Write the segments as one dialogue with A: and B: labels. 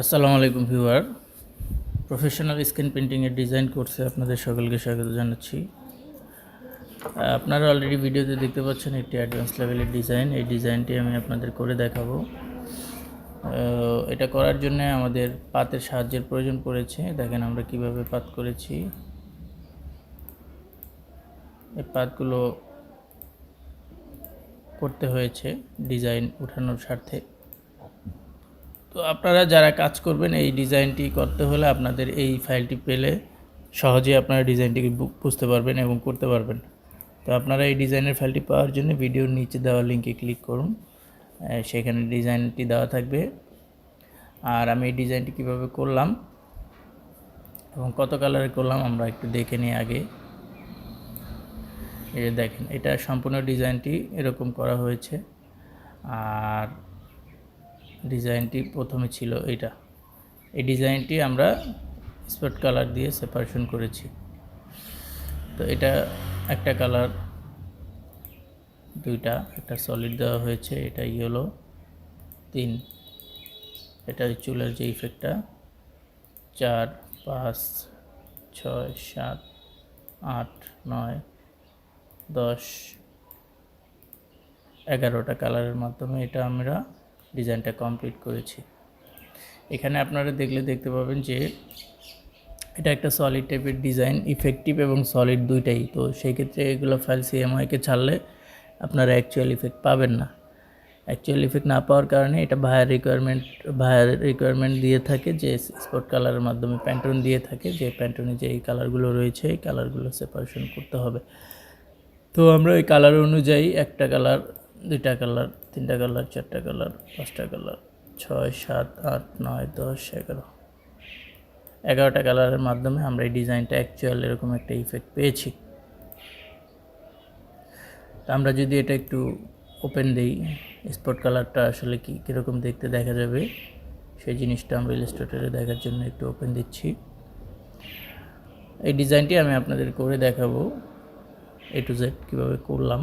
A: আসসালামু আলাইকুম viewer. Professional screen প্রিন্টিংয়ের ডিজাইন কোর্সে আপনাদের সকলকে স্বাগত জানাচ্ছি। আপনারা অলরেডি ভিডিওতে দেখতে পাচ্ছেন একটি অ্যাডভান্স লেভেলের ডিজাইন এই ডিজাইনটি আমি আপনাদের করে দেখাবো। এটা করার জন্য আমাদের পাতের সাহায্যের প্রয়োজন পড়েছে। দেখেন আমরা কীভাবে পাত করেছি। এই পাতগুলো করতে হয়েছে ডিজাইন উঠানোর স্বার্থে। তো আপনারা যারা কাজ করবেন এই ডিজাইনটি করতে হলে আপনাদের এই ফাইলটি পেলে সহজে আপনারা ডিজাইনটিকে বুঝতে পারবেন এবং করতে পারবেন। তো আপনারা এই ডিজাইনের ফাইলটি পাওয়ার জন্য ভিডিওর নিচে দেওয়া লিঙ্কে ক্লিক করুন। সেখানে ডিজাইনটি দেওয়া থাকবে। আর আমি এই ডিজাইনটি কীভাবে করলাম এবং কত কালারে করলাম আমরা একটু দেখে নিই আগে। এই দেখেন, এটা সম্পূর্ণ ডিজাইনটি এরকম করা হয়েছে। আর ডিজাইনটি প্রথমে ছিল এটা এই ডিজাইনটি আমরা স্পট কালার দিয়ে সেপারেশন করেছি। তো এটা একটা কালার দুইটা, একটা সলিড দেওয়া হয়েছে, এটা ইয়েলো তিন, এটা চুলের যে ইফেক্টটা চার, পাঁচ, ছয়, সাত, আট, নয়, দশ, এগারোটা কালারের মাধ্যমে এটা আমরা ডিজাইনটা কমপ্লিট করেছি। এখানে আপনারা দেখলে দেখতে পাবেন যে এটা একটা সলিড টাইপের ডিজাইন ইফেক্টিভ এবং সলিড দুইটাই। তো সেই ক্ষেত্রে এগুলো ফাইল সিএমআইকে ছাড়লে আপনারা অ্যাকচুয়াল ইফেক্ট পাবেন না। অ্যাকচুয়াল ইফেক্ট না পাওয়ার কারণে এটা ভায়ার রিকোয়ারমেন্ট ভায়ার রিকোয়ারমেন্ট দিয়ে থাকে যে স্পট কালারের মাধ্যমে প্যান্টন দিয়ে থাকে যে প্যান্টনে যে এই কালারগুলো রয়েছে, এই কালারগুলো সেপারেশন করতে হবে। তো আমরা ওই কালার অনুযায়ী একটা কালার দুইটা কালার, তিনটা কালার, চারটা কালার, পাঁচটা কালার, ছয়, সাত, আট, নয়, দশ, এগারো। এগারোটা কালারের মাধ্যমে আমরা এই ডিজাইনটা অ্যাকচুয়াল এরকম একটা ইফেক্ট পেয়েছি। তো আমরা যদি এটা একটু ওপেন দিই স্পট কালারটা আসলে কি, কীরকম দেখতে দেখা যাবে, সেই জিনিসটা আমরা ইলাস্ট্রেটরে দেখার জন্য একটু ওপেন দিচ্ছি। এই ডিজাইনটি আমি আপনাদের করে দেখাবো এ টু জেড কীভাবে করলাম।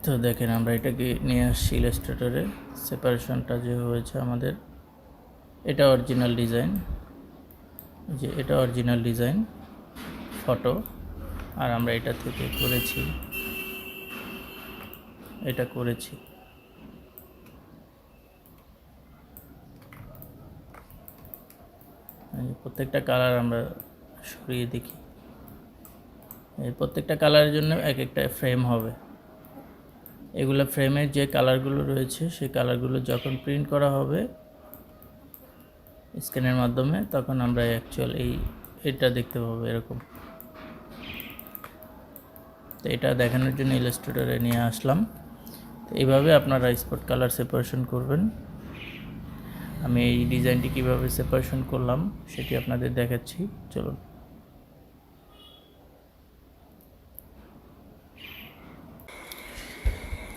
A: তো দেখেন আমরা এটাকে নিয়ে আসছি ইলাস্ট্রেটরে। সেপারেশনটা যে হয়েছে আমাদের, এটা অরিজিনাল ডিজাইন। যে এটা অরিজিনাল ডিজাইন, ফটো। আর আমরা এটা থেকে করেছি, এটা করেছি। প্রত্যেকটা কালার আমরা সরিয়ে দেখি। প্রত্যেকটা কালারের জন্য এক একটা ফ্রেম হবে। এগুলো ফ্রেমের যে কালারগুলো রয়েছে, সেই কালারগুলো যখন প্রিন্ট করা হবে স্ক্যানের মাধ্যমে, তখন আমরা অ্যাকচুয়াল এই এটা দেখতে পাবো এরকম। তো এটা দেখানোর জন্য ইলাস্ট্রেটরে নিয়ে আসলাম। তো এইভাবে আপনারা স্পট কালার সেপারেশন করবেন। আমি এই ডিজাইনটি কীভাবে সেপারেশন করলাম, সেটি আপনাদের দেখাচ্ছি। চলুন।